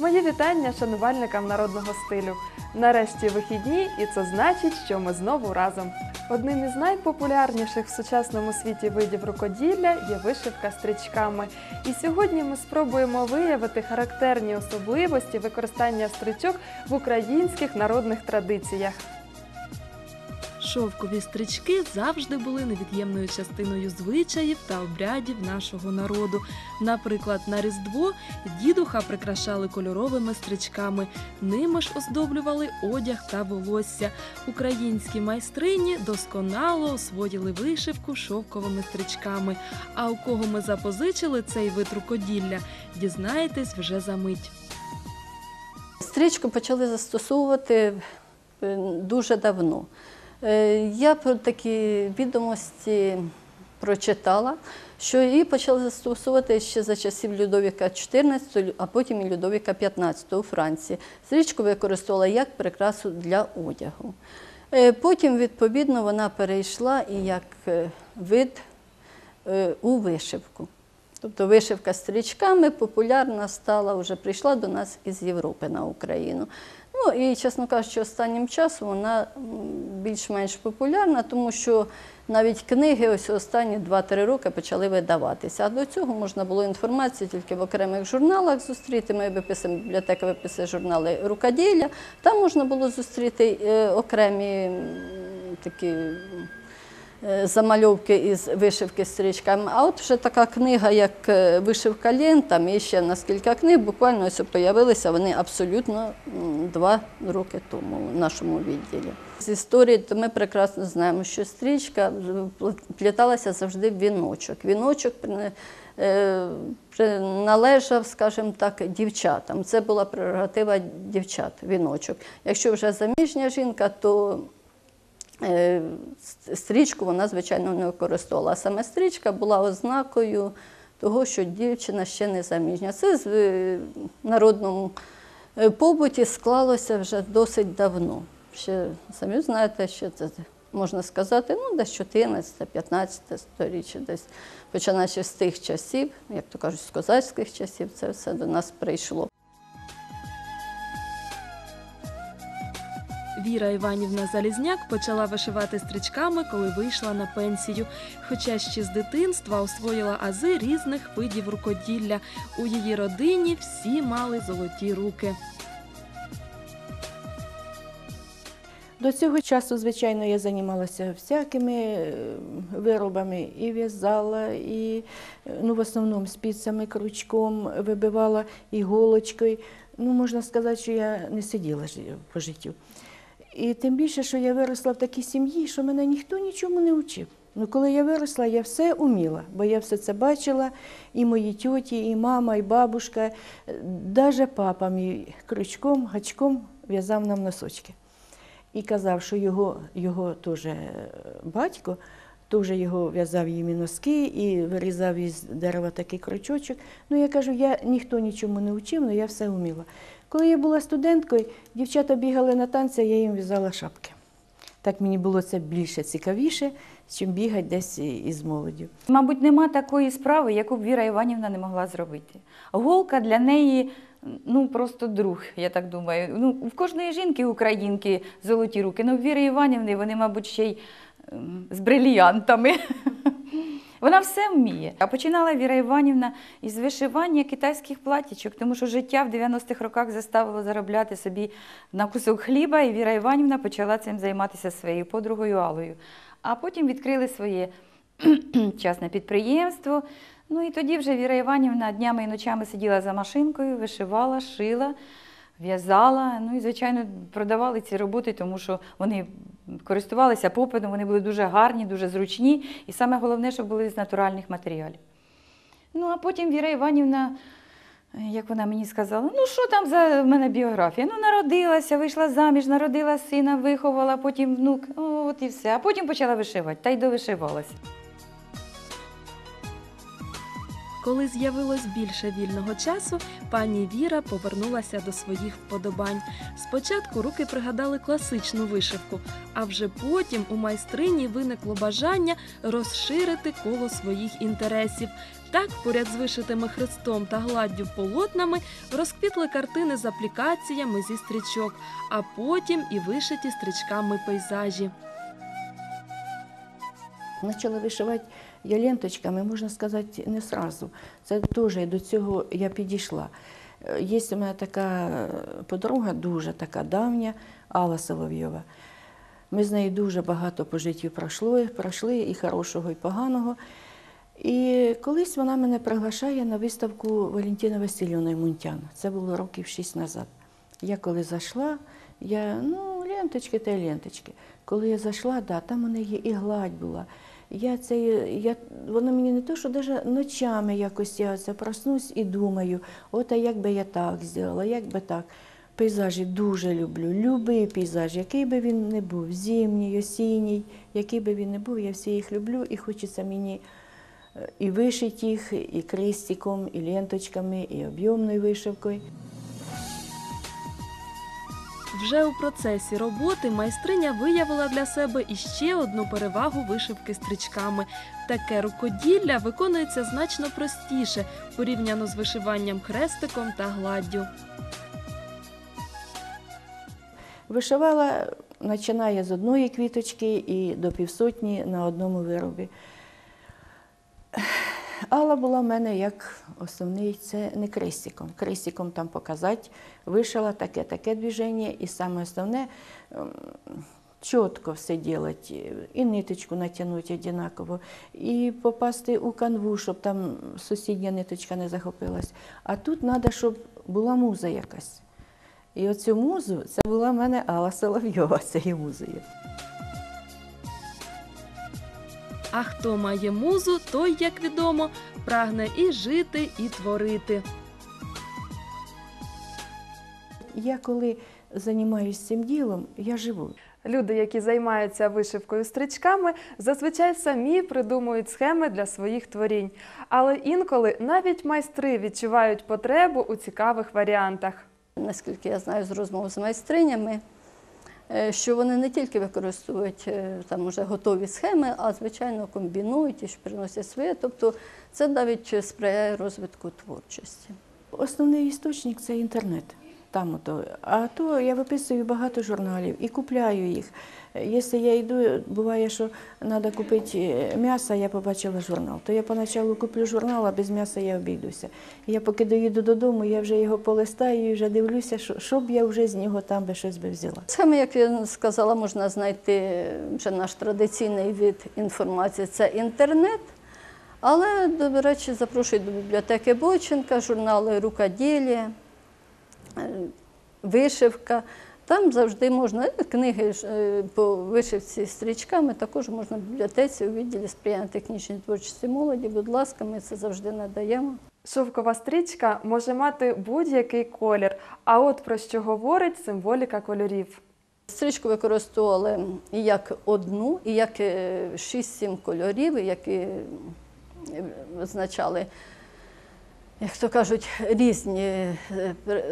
Мої вітання шанувальникам народного стилю. Нарешті вихідні, і це значить, що ми знову разом. Одним із найпопулярніших в сучасному світі видів рукоділля є вишивка стрічками. І сьогодні ми спробуємо виявити характерні особливості використання стрічок в українських народних традиціях. Шовкові стрічки завжди були невід'ємною частиною звичаїв та обрядів нашого народу. Наприклад, на Різдво дідуха прикрашали кольоровими стрічками, ними ж оздоблювали одяг та волосся. Українські майстрині досконало освоїли вишивку шовковими стрічками. А у кого ми запозичили цей вид рукоділля, дізнаєтесь вже за мить. Стрічку почали застосовувати е, дуже давно. Е, Я про такі відомості прочитала, що її почали застосовувати ще за часів Людовіка XIV, а потім і Людовіка XV у Франції. Стрічку використовувала як прикрасу для одягу. Е, Потім, відповідно, вона перейшла і як е, вид у вишивку. Тобто вишивка стрічками популярна стала, вже прийшла до нас із Європи на Україну. Ну і, чесно кажучи, останнім часом вона більш-менш популярна, тому що навіть книги ось останні 2-3 роки почали видаватися. А до цього можна було інформацію тільки в окремих журналах зустріти. Ми виписуємо, бібліотека виписує журнали рукоділля. Там можна було зустріти е, окремі такі. Е, Замальовки із вишивки стрічками. А от вже така книга, як е, вишивка лентами, і ще наскільки книг, буквально ось появилися вони абсолютно два роки тому в нашому відділі. З історії то ми прекрасно знаємо, що стрічка пліталася завжди в віночок. Віночок е, приналежав, скажімо так, дівчатам. Це була прерогатива дівчат, віночок. Якщо вже заміжня жінка, то Е, Стрічку вона, звичайно, не використовувала. Саме стрічка була ознакою того, що дівчина ще не заміжня. Це з- в народному е, побуті склалося вже досить давно. Ще самі знаєте, що це можна сказати, ну, десь 14-15 сторіччя, десь починаючи з тих часів, як то кажуть, з козацьких часів, це все до нас прийшло. Віра Іванівна Залізняк почала вишивати стрічками, коли вийшла на пенсію. Хоча ще з дитинства освоїла ази різних видів рукоділля. У її родині всі мали золоті руки. До цього часу, звичайно, я займалася всякими е, виробами і в'язала, і е, ну, в основному спицями, крючком вибивала іголочкою. Ну, можна сказати, що я не сиділа по життю. І тим більше, що я виросла в такій сім'ї, що мене ніхто нічому не вчив. Ну, коли я виросла, я все уміла, бо я все це бачила, і мої тьоті, і мама, і бабушка, навіть папа мій крючком, гачком в'язав нам носочки. І казав, що його, його теж е, батько теж його в'язав їм і носки і вирізав із дерева такий крючочок. Ну, я кажу, я ніхто нічому не вчив, але я все вміла. Коли я була студенткою, дівчата бігали на танці, я їм в'язала шапки. Так мені було це більше цікавіше, чим бігати десь із молоддю. Мабуть, нема такої справи, яку б Віра Іванівна не могла зробити. Голка для неї ну просто друг, я так думаю. Ну, в кожної жінки українки золоті руки. Ну, в Віри Іванівни вони, мабуть, ще й ем, з брильянтами. Вона все вміє. А починала Віра Іванівна із вишивання китайських платічок, тому що життя в 90-х роках заставило заробляти собі на кусок хліба, і Віра Іванівна почала цим займатися своєю подругою Алою. А потім відкрили своє частне підприємство. Ну і тоді вже Віра Іванівна днями і ночами сиділа за машинкою, вишивала, шила, в'язала. Ну і, звичайно, продавали ці роботи, тому що вони користувалися попитом, вони були дуже гарні, дуже зручні. І саме головне, щоб були з натуральних матеріалів. Ну, а потім Віра Іванівна, як вона мені сказала, ну що там за в мене біографія? Ну, народилася, вийшла заміж, народила сина, виховала, потім внук, от і все. А потім почала вишивати, та й довишивалася. Коли з'явилось більше вільного часу, пані Віра повернулася до своїх вподобань. Спочатку руки пригадали класичну вишивку, а вже потім у майстрині виникло бажання розширити коло своїх інтересів. Так, поряд з вишитими хрестом та гладдю полотнами розквітли картини з аплікаціями зі стрічок, а потім і вишиті стрічками пейзажі. Почала вишивати я ленточками, можна сказати, не сразу. Це теж до цього я підійшла. Е, Є у мене така подруга, дуже така давня, Алла Соловйова. Ми з нею дуже багато по життю пройшли, пройшли і хорошого, і поганого. І колись вона мене приглашає на виставку Валентина Васильівна Мунтян. Це було років шість назад. Я коли зайшла, я, ну, ленточки та ленточки. Коли я зайшла, да, там у неї і гладь була. Я це, я, воно мені не то, що навіть ночами якось я це проснусь і думаю, от а як би я так зробила, як би так. Пейзажі дуже люблю. Любий пейзаж, який би він не був, зимній, осінній, який би він не був, я всі їх люблю і хочеться мені е, і вишити їх, і крестиком, і ленточками, і об'ємною вишивкою. Вже у процесі роботи майстриня виявила для себе іще одну перевагу вишивки стрічками. Таке рукоділля виконується значно простіше порівняно з вишиванням хрестиком та гладдю. Вишивала, починає з одної квіточки і до півсотні на одному виробі. Алла була в мене як основний, це не крестиком. Крестиком там показати, вишила таке, таке движення, і саме основне ем, чітко все робити, і ниточку натягнути однаково, і попасти у канву, щоб там сусідня ниточка не захопилась. А тут треба, щоб була муза якась. І оцю музу це була в мене Алла Соловйова цією музею. А хто має музу, той, як відомо, прагне і жити, і творити. Я коли займаюся цим ділом, я живу. Люди, які займаються вишивкою стрічками, зазвичай самі придумують схеми для своїх творінь. Але інколи навіть майстри відчувають потребу у цікавих варіантах. Наскільки я знаю з розмов з майстринями, що вони не тільки використовують е, там уже готові схеми, а звичайно комбінують і приносять своє. Тобто це навіть сприяє розвитку творчості. Основний істочник це інтернет. Там ото. А то я виписую багато журналів і купляю їх. Якщо я йду, буває, що треба купити е, м'ясо, я побачила журнал. То я поначалу куплю журнал, а без м'яса я обійдуся. Я поки доїду додому, я вже його полистаю і вже дивлюся, що, що б я вже з нього там би щось би взяла. Схеми, як я сказала, можна знайти вже наш традиційний від інформації це інтернет. Але, до речі, запрошую до бібліотеки Бойченка, журнали Рукоділля, е, вишивка. Там завжди можна е, книги е, по вишивці стрічками, також можна в бібліотеці у відділі сприяння технічній творчості молоді. Будь ласка, ми це завжди надаємо. Шовкова стрічка може мати будь-який колір. А от про що говорить символіка кольорів. Стрічку використовували і як одну, і як е, 6-7 кольорів, які е, визначали, як то кажуть, різні е,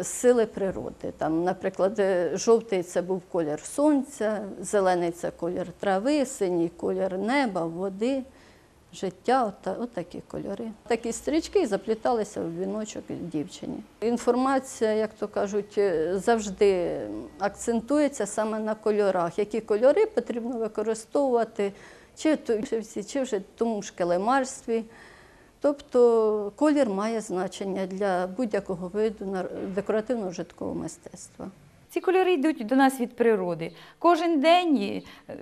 сили природи. Там, наприклад, е, жовтий це був колір сонця, зелений це колір трави, синій колір неба, води, життя, от, такі кольори. Такі стрічки запліталися в віночок дівчині. Інформація, як то кажуть, е, завжди акцентується саме на кольорах. Які кольори потрібно використовувати, чи в чи вже в тому ж килимарстві. Тобто колір має значення для будь-якого виду декоративно-житкового мистецтва. Ці кольори йдуть до нас від природи. Кожен день е,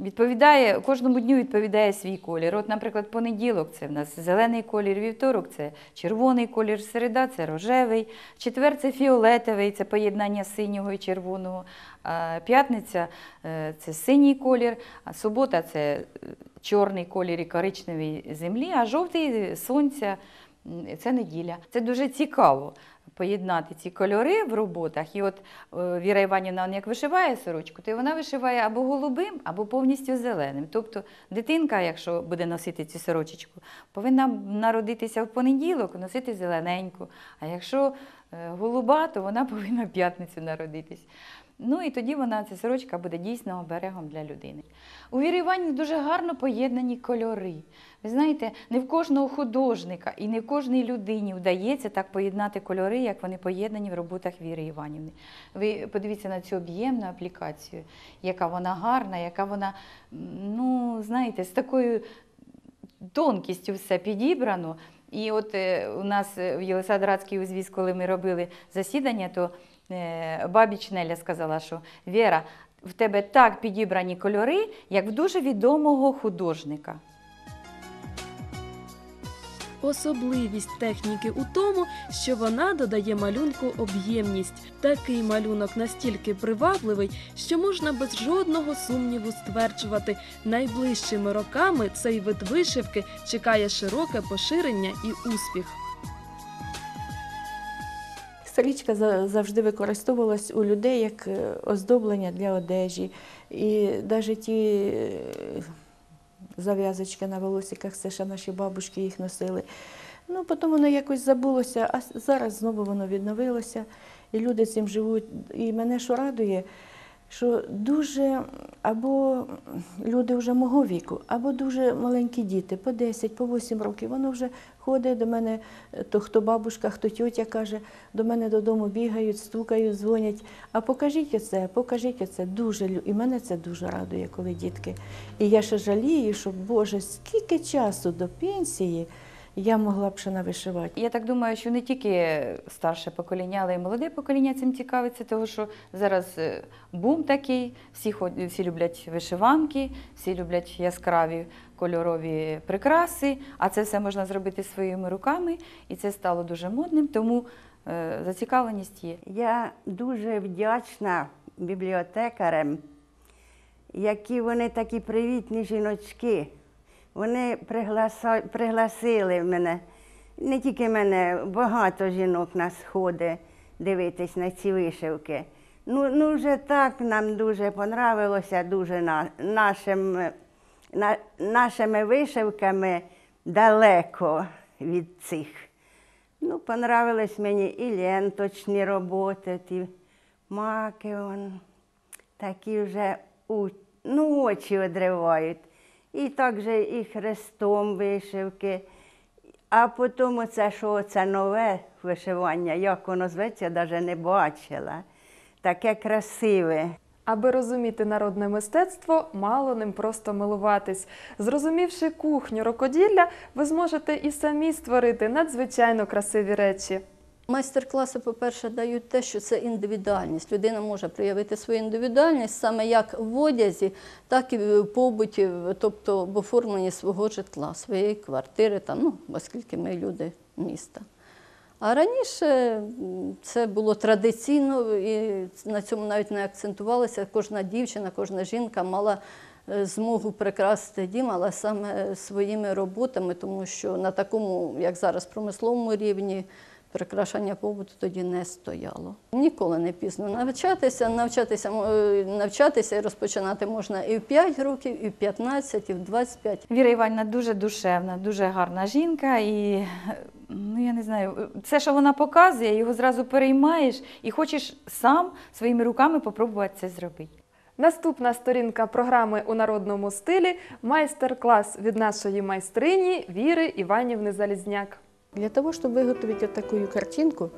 відповідає, кожному дню відповідає свій колір. От, наприклад, понеділок це в нас зелений колір, вівторок це червоний колір, середа це рожевий, четвер це фіолетовий, це поєднання синього і червоного, п'ятниця е, це синій колір, а субота це е, чорний колір і коричневий землі, а жовтий сонця це неділя. Це дуже цікаво поєднати ці кольори в роботах. І от е, Віра Іванівна, як вишиває сорочку, то вона вишиває або голубим, або повністю зеленим. Тобто дитинка, якщо буде носити цю сорочечку, повинна народитися в понеділок, носити зелененьку. А якщо е, голуба, то вона повинна в п'ятницю народитись. Ну і тоді вона, ця сорочка буде дійсно оберегом для людини. У Вірі Іванівни дуже гарно поєднані кольори. Ви знаєте, не в кожного художника і не в кожній людині вдається так поєднати кольори, як вони поєднані в роботах Віри Іванівни. Ви подивіться на цю об'ємну аплікацію, яка вона гарна, яка вона, ну, знаєте, з такою тонкістю все підібрано. І от е, у нас е, в Єлисаветградський узвіз, коли ми робили засідання, то е, бабіч Неля сказала, що Віра, в тебе так підібрані кольори, як в дуже відомого художника. Особливість техніки у тому, що вона додає малюнку об'ємність. Такий малюнок настільки привабливий, що можна без жодного сумніву стверджувати, найближчими роками цей вид вишивки чекає широке поширення і успіх. Стрічка завжди використовувалась у людей як е, оздоблення для одежі. І навіть ті е, зав'язочки на волосиках, це ще наші бабушки їх носили. Ну, потім воно якось забулося, а зараз знову воно відновилося, і люди цим живуть. І мене що радує, що дуже або люди вже мого віку, або дуже маленькі діти, по 10, по 8 років, воно вже ходить до мене, то хто бабушка, хто тьотя каже, до мене додому бігають, стукають, дзвонять. А покажіть оце, покажіть оце. Дуже і мене це дуже радує, коли дітки. І я ще жалію, що Боже, скільки часу до пенсії я могла б ще навишивати. Я так думаю, що не тільки старше покоління, але й молоде покоління цим цікавиться, тому що зараз е, бум такий, всі, ход- всі люблять вишиванки, всі люблять яскраві кольорові прикраси, а це все можна зробити своїми руками, і це стало дуже модним, тому е, зацікавленість є. Я дуже вдячна бібліотекарям, які вони такі привітні жіночки. Вони пригласили мене, не тільки мене, багато жінок на сходи дивитись на ці вишивки. Ну, ну вже так нам дуже понравилося, дуже на, нашим, на, нашими вишивками далеко від цих. Ну, понравились мені і ленточні роботи, ті маки, он, такі вже у, ну, очі одривають. І так же і хрестом вишивки. А потім оце, що це нове вишивання, як воно зветься, навіть не бачила. Таке красиве. Аби розуміти народне мистецтво, мало ним просто милуватись. Зрозумівши кухню рукоділля, ви зможете і самі створити надзвичайно красиві речі. Майстер-класи, по-перше, дають те, що це індивідуальність. Людина може проявити свою індивідуальність саме як в одязі, так і в побуті, тобто в оформленні свого житла, своєї квартири, там, ну, оскільки ми люди міста. А раніше це було традиційно, і на цьому навіть не акцентувалося. Кожна дівчина, кожна жінка мала е, змогу прикрасити дім, але саме своїми роботами, тому що на такому, як зараз, промисловому рівні прикрашання побуту тоді не стояло. Ніколи не пізно навчатися, навчатися, е, навчатися і розпочинати можна і в 5 років, і в 15, і в 25. Віра Іванівна дуже душевна, дуже гарна жінка, і ну я не знаю, все, що вона показує, його зразу переймаєш і хочеш сам своїми руками попробувати це зробити. Наступна сторінка програми у народному стилі майстер-клас від нашої майстрині Віри Іванівни Залізняк. Для того, чтобы выготовить вот такую картинку,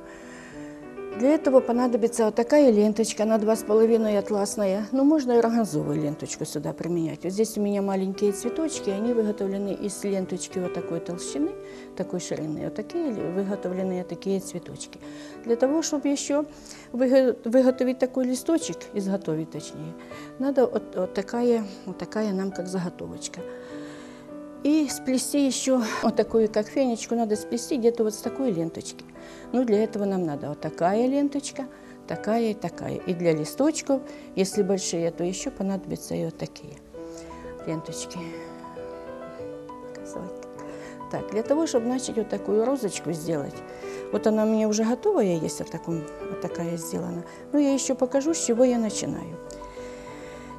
для этого понадобится вот такая ленточка на 2,5 атласная. Ну, можно и органзовую ленточку сюда применять. Вот здесь у меня маленькие цветочки, они выготовлены из ленточки вот такой толщины, такой ширины. Вот такие ли- выготовленные такие цветочки. Для того, чтобы еще выго- выготовить такой листочек, изготовить точнее, надо вот, вот такая, вот такая нам как заготовочка. И сплести еще вот такую, как фенечку, надо сплести где-то вот с такой ленточки. Ну, для этого нам надо вот такая ленточка, такая и такая. И для листочков, если большие, то еще понадобятся и вот такие ленточки. Так, для того, чтобы начать вот такую розочку сделать, вот она у меня уже готовая есть, вот, таком, вот такая сделана. Но я еще покажу, с чего я начинаю.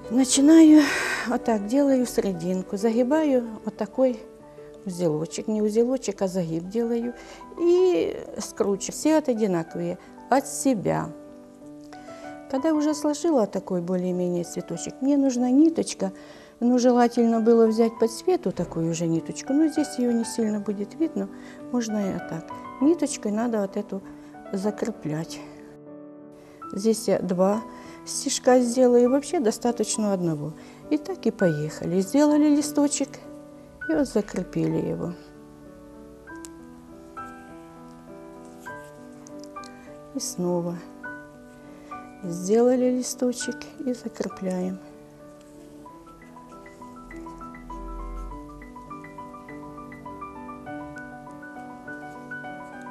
Начинаю вот так, делаю серединку, загибаю вот такой узелочек, не узелочек, а загиб делаю и скручиваю. Все это одинаковые от себя. Когда уже сложила такой более-менее цветочек, мне нужна ниточка, ну, желательно было взять по цвету такую уже ниточку, но здесь ее не сильно будет видно, можно и так. Ниточкой надо вот эту закреплять. Здесь я два стежка сделаю, вообще достаточно одного. И так и поехали. Сделали листочек и вот закрепили его. И снова сделали листочек и закрепляем.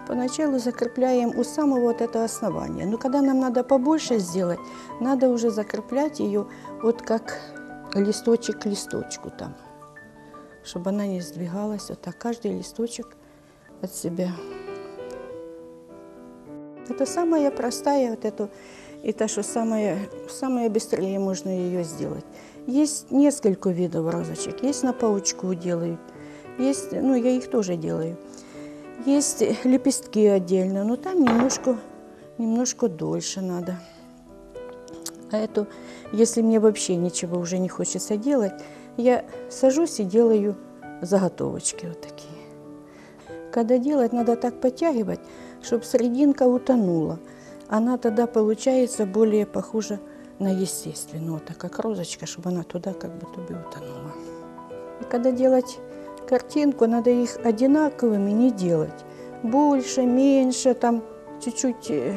Поначалу закрепляем у самого вот этого основания. Но когда нам надо побольше сделать, надо уже закреплять ее вот как листочек к листочку там, чтобы она не сдвигалась. Вот так каждый листочек от себя. Это самая простая вот эту, это что самое, самое быстрее можно ее сделать. Есть несколько видов розочек. Есть на паучку делают, есть, ну я их тоже делаю. Есть лепестки отдельно, но там немножко, немножко дольше надо. А эту, если мне вообще ничего уже не хочется делать, я сажусь и делаю заготовочки вот такие. Когда делать, надо так подтягивать, чтобы серединка утонула. Она тогда получается более похожа на естественную, вот так как розочка, чтобы она туда как будто бы утонула. И когда делать картинку, надо их одинаковыми не делать. Больше, меньше, там чуть-чуть э,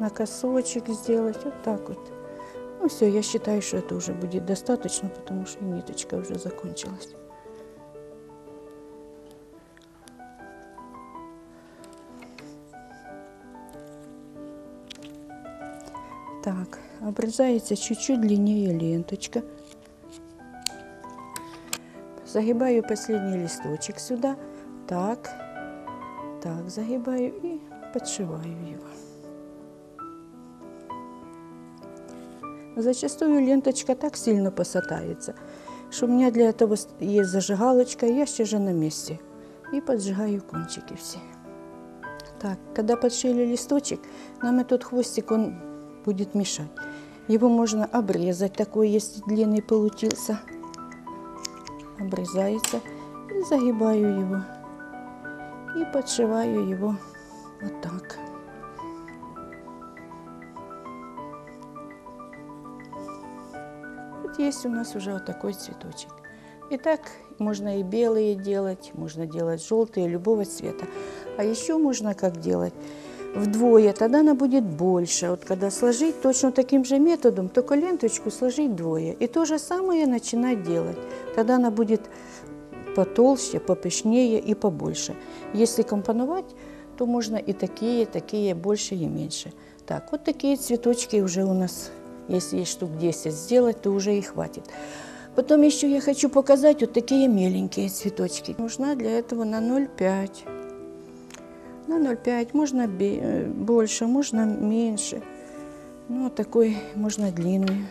на косочек сделать, вот так вот. Ну все, я считаю, что это уже будет достаточно, потому что ниточка уже закончилась. Так, обрезается чуть-чуть длиннее ленточка. Загибаю последний листочек сюда. Так, так, загибаю и подшиваю его. Зачастую ленточка так сильно посатается, что у меня для этого есть зажигалочка, я ще же на месте. И поджигаю кончики все. Так, когда подшили листочек, нам этот хвостик, он будет мешать. Его можно обрезать, такой, если длинный получился обрезается и загибаю его и подшиваю его вот так. Есть у нас уже вот такой цветочек. И так можно и белые делать, можно делать желтые, любого цвета. А еще можно как делать? Вдвое, тогда она будет больше. Вот когда сложить точно таким же методом, только ленточку сложить вдвое. И то же самое начинать делать. Тогда она будет потолще, попышнее и побольше. Если компоновать, то можно и такие, такие, больше и меньше. Так, вот такие цветочки уже у нас, если есть штук 10 сделать, то уже и хватит. Потом еще я хочу показать вот такие меленькие цветочки. Нужна для этого на 0,5. На 0,5, можно э, больше, можно меньше. Ну, вот такой можно длинный.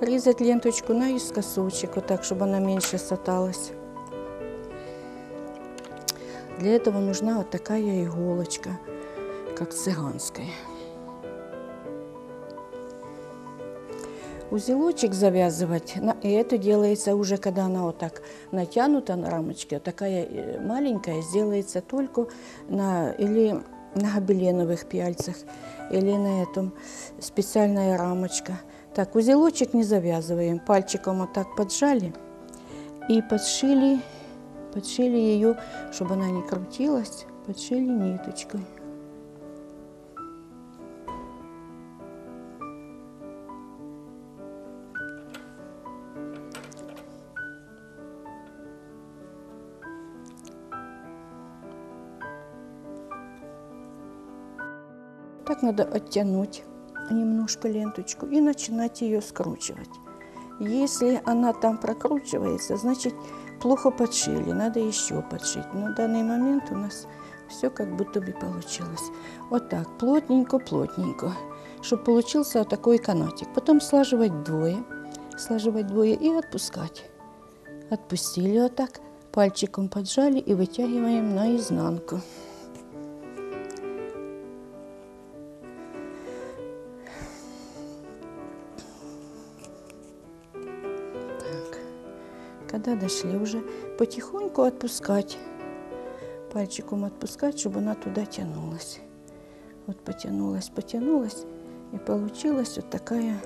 Резать ленточку наискосочек, вот так, чтобы она меньше саталась. Для этого нужна вот такая иголочка, как цыганская. Узелочек завязывать, и это делается уже, когда она вот так натянута на рамочке, такая э, маленькая, сделается только на, или на гобеленовых пяльцах, или на этом специальная рамочка. Так, узелочек не завязываем, пальчиком вот так поджали и подшили, подшили ее, чтобы она не крутилась, подшили ниточкой. Надо оттянуть немножко ленточку и начинать ее скручивать. Если она там прокручивается, значит плохо подшили, надо еще подшить. В данный момент у нас все как будто бы получилось. Вот так, плотненько-плотненько, чтобы получился вот такой канатик. Потом слаживать вдвое, слаживать вдвое и отпускать. Отпустили вот так, пальчиком поджали и вытягиваем наизнанку. Так, когда дошли уже, потихоньку отпускать. Пальчиком отпускать, чтобы она туда тянулась. Вот потянулась, потянулась, и получилась вот такая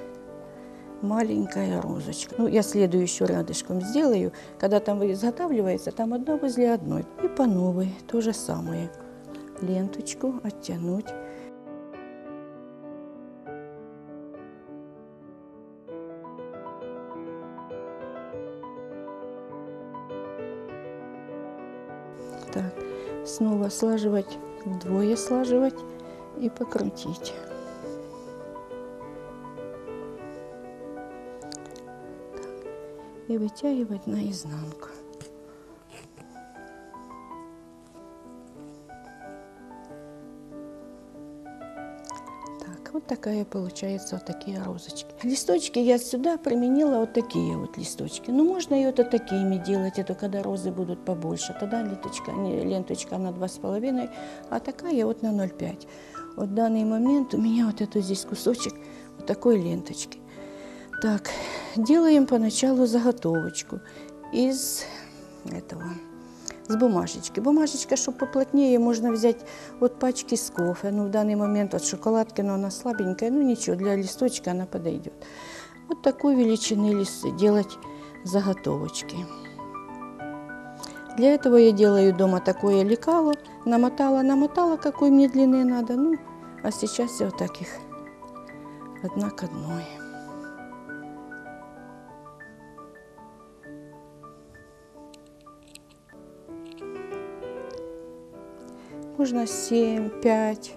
маленькая розочка. Ну, я следующую рядышком сделаю. Когда там изготавливается, там одна возле одной. И по новой то же самое. Ленточку оттянуть. Снова слаживать, вдвое слаживать и покрутить. и вытягивать наизнанку. такая получается вот такие розочки. Листочки я сюда применила вот такие вот листочки. Ну, можно и вот такими делать, это когда розы будут побольше. Тогда ленточка, не, ленточка на 2,5, а такая вот на 0,5. Вот в данный момент у меня вот это здесь кусочек вот такой ленточки. Так, делаем поначалу заготовочку из этого, С бумажечки. Бумажечка, чтобы поплотнее, можно взять вот пачки с кофе. Ну, в данный момент от шоколадки, но она слабенькая, ну ничего, для листочка она подойдет. Вот такой величины листы делать заготовочки. Для этого я делаю дома такое лекало, намотала, намотала, какой мне длины надо. Ну, а сейчас я вот так их одна к одной. Можно 7, 5,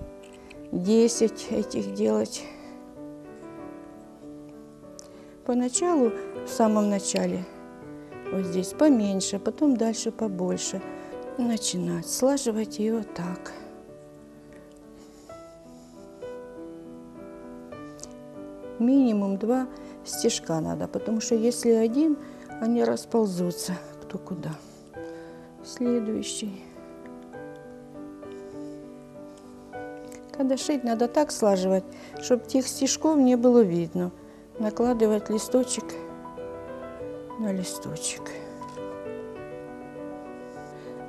10 этих делать. Поначалу, в самом начале, вот здесь поменьше, потом дальше побольше. Начинать слаживать ее так. Минимум два стежка надо, потому что если один, они расползутся кто куда. Следующий. Когда шить, надо так слаживать, чтобы тех стежков не было видно. Накладывать листочек на листочек.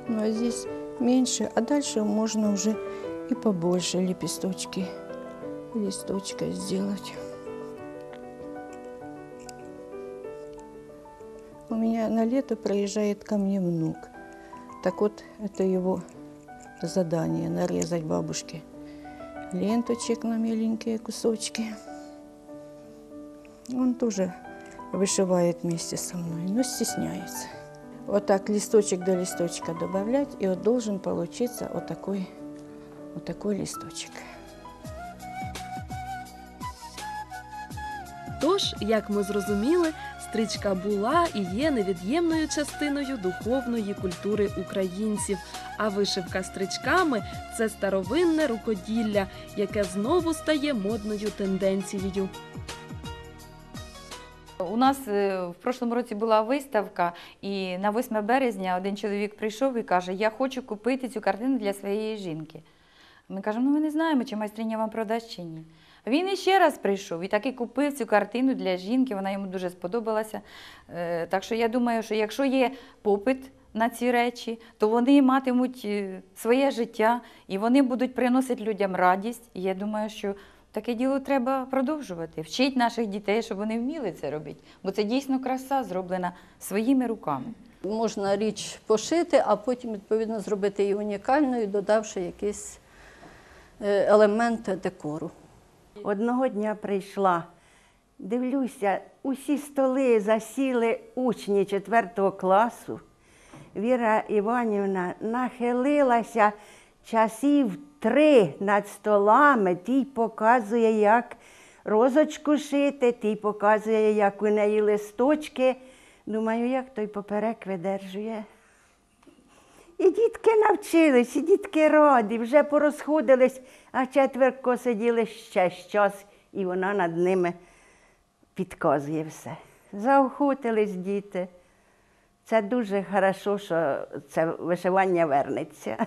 Ну а здесь меньше, а дальше можно уже и побольше лепесточки листочка сделать. У меня на лето проезжает ко мне внук. Так вот, это его задание нарезать бабушке ленточек на меленькие кусочки. Он тоже вышивает вместе со мной, но стесняется. Вот так листочек до листочка добавлять, и вот должен получиться вот такой, вот такой листочек. Тож, як ми зрозуміли, стрічка була і є невід'ємною частиною духовної культури українців. А вишивка стрічками це старовинне рукоділля, яке знову стає модною тенденцією. У нас е, в прошлому році була виставка, і на 8 березня один чоловік прийшов і каже: Я хочу купити цю картину для своєї жінки. Ми кажемо, ну ми не знаємо, чи майстриня вам продасть чи ні. Він іще раз прийшов і таки купив цю картину для жінки, вона йому дуже сподобалася. Е, Так що я думаю, що якщо є попит на ці речі, то вони матимуть е, своє життя і вони будуть приносити людям радість. І я думаю, що таке діло треба продовжувати. Вчить наших дітей, щоб вони вміли це робити. Бо це дійсно краса, зроблена своїми руками. Можна річ пошити, а потім відповідно зробити її унікальною, додавши якийсь е, елемент декору. Одного дня прийшла, дивлюся, усі столи засіли учні 4 класу. Віра Іванівна нахилилася часів три над столами, тій показує, як розочку шити, тій показує, як у неї листочки Думаю, як той поперек видержує. І дітки навчились, і дітки раді, вже порозходились, а четверко сиділи ще щось, і вона над ними підказує все. Заохотились діти. Це дуже хорошо, що це вишивання вернеться.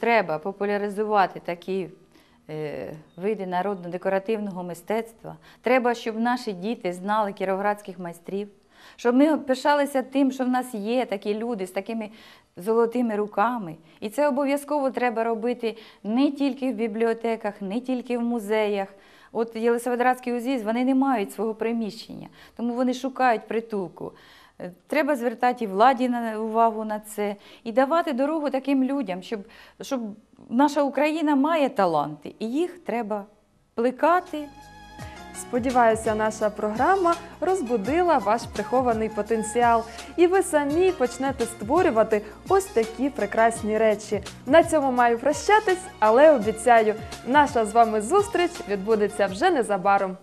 Треба популяризувати такі е, види народно-декоративного мистецтва. Треба, щоб наші діти знали кіровоградських майстрів, щоб ми пишалися тим, що в нас є такі люди з такими золотими руками. І це обов'язково треба робити не тільки в бібліотеках, не тільки в музеях. От Єлисаветградський УЗІС, вони не мають свого приміщення, тому вони шукають притулку. Е, Треба звертати і владі на увагу на це і давати дорогу таким людям, щоб, щоб наша Україна має таланти, і їх треба плекати. Сподіваюся, наша програма розбудила ваш прихований потенціал, і ви самі почнете створювати ось такі прекрасні речі. На цьому маю прощатись, але обіцяю, наша з вами зустріч відбудеться вже незабаром.